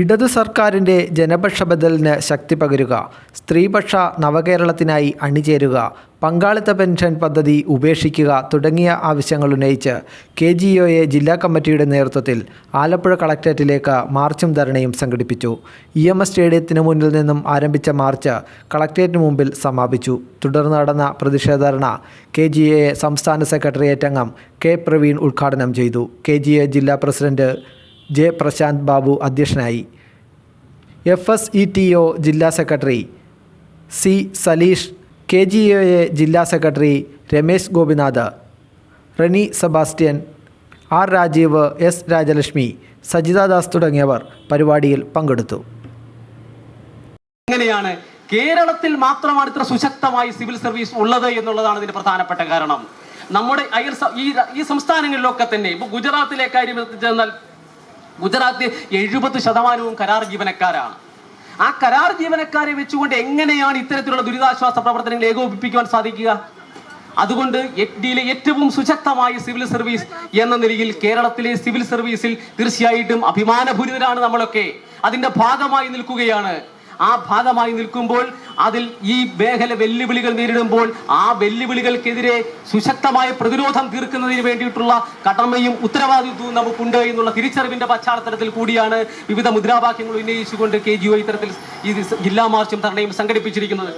ഇടതു സർക്കാരിന്റെ ജനപക്ഷ ബദലിന് ശക്തി പകരുക സ്ത്രീപക്ഷ നവകേരളത്തിനായി അണിചേരുക പങ്കാളിത്ത പെൻഷൻ പദ്ധതി ഉപേക്ഷിക്കുക തുടങ്ങിയ ആവശ്യങ്ങൾ ഉന്നയിച്ച് കെ ജി ഒ എ ജില്ലാ കമ്മിറ്റിയുടെ നേതൃത്വത്തിൽ ആലപ്പുഴ കളക്ടറേറ്റിലേക്ക് മാർച്ചും ധരണയും സംഘടിപ്പിച്ചു. ഇ എം എസ് സ്റ്റേഡിയത്തിന് മുന്നിൽ നിന്നും ആരംഭിച്ച മാർച്ച് കളക്ടറേറ്റിന് മുമ്പിൽ സമാപിച്ചു. തുടർന്ന് നടന്ന പ്രതിഷേധ കെ ജി എ സംസ്ഥാന സെക്രട്ടേറിയറ്റ് അംഗം കെ പ്രവീൺ ഉദ്ഘാടനം ചെയ്തു. കെ ജി എ ജില്ലാ പ്രസിഡന്റ് ജെ പ്രശാന്ത് ബാബു അധ്യക്ഷനായി. F S E T O ജില്ലാ secretary C Saleesh K G O A ജില്ലാ secretary Ramesh Gopinath Reni Sebastian R Rajeev S Rajalakshmi Sajithadas തുടങ്ങിയവർ പരിപാടിയിൽ പങ്കെടുത്തു. എങ്ങനെയാണ് കേരളത്തിൽ മാത്രമാണ് ഇത്ര സുശക്തമായി സിവിൽ സർവീസ് ഉള്ളത് എന്നുള്ളതാണ് ഇതിന്റെ പ്രധാനപ്പെട്ട കാരണം. നമ്മുടെ അയൽ ഈ സംസ്ഥാനങ്ങളിലൊക്കെ തന്നെ ഇപ്പൊ ഗുജറാത്തിലെ കാര്യം ചെന്നാൽ ഗുജറാത്ത് എഴുപത് ശതമാനവും കരാർ ജീവനക്കാരാണ്. ആ കരാർ ജീവനക്കാരെ വെച്ചുകൊണ്ട് എങ്ങനെയാണ് ഇത്തരത്തിലുള്ള ദുരിതാശ്വാസ പ്രവർത്തനങ്ങൾ ഏകോപിപ്പിക്കുവാൻ സാധിക്കുക? അതുകൊണ്ട് ഇന്ത്യയിലെ ഏറ്റവും സുശക്തമായ സിവിൽ സർവീസ് എന്ന നിലയിൽ കേരളത്തിലെ സിവിൽ സർവീസിൽ തീർച്ചയായിട്ടും അഭിമാനഭൂരിതരാണ് നമ്മളൊക്കെ. അതിന്റെ ഭാഗമായി നിൽക്കുകയാണ് ആ ഭാഗമായി നിൽക്കുമ്പോൾ അതിൽ ഈ മേഖല വെല്ലുവിളികൾ നേരിടുമ്പോൾ ആ വെല്ലുവിളികൾക്കെതിരെ സുശക്തമായ പ്രതിരോധം തീർക്കുന്നതിന് വേണ്ടിയിട്ടുള്ള കടമയും ഉത്തരവാദിത്വവും നമുക്കുണ്ട് എന്നുള്ള തിരിച്ചറിവിന്റെ പശ്ചാത്തലത്തിൽ കൂടിയാണ് വിവിധ മുദ്രാവാക്യങ്ങൾ ഉന്നയിച്ചുകൊണ്ട് കെ ജി ഒ ഇത്തരത്തിൽ ഈ ജില്ലാ മാർച്ചും ധർണയും സംഘടിപ്പിച്ചിരിക്കുന്നത്.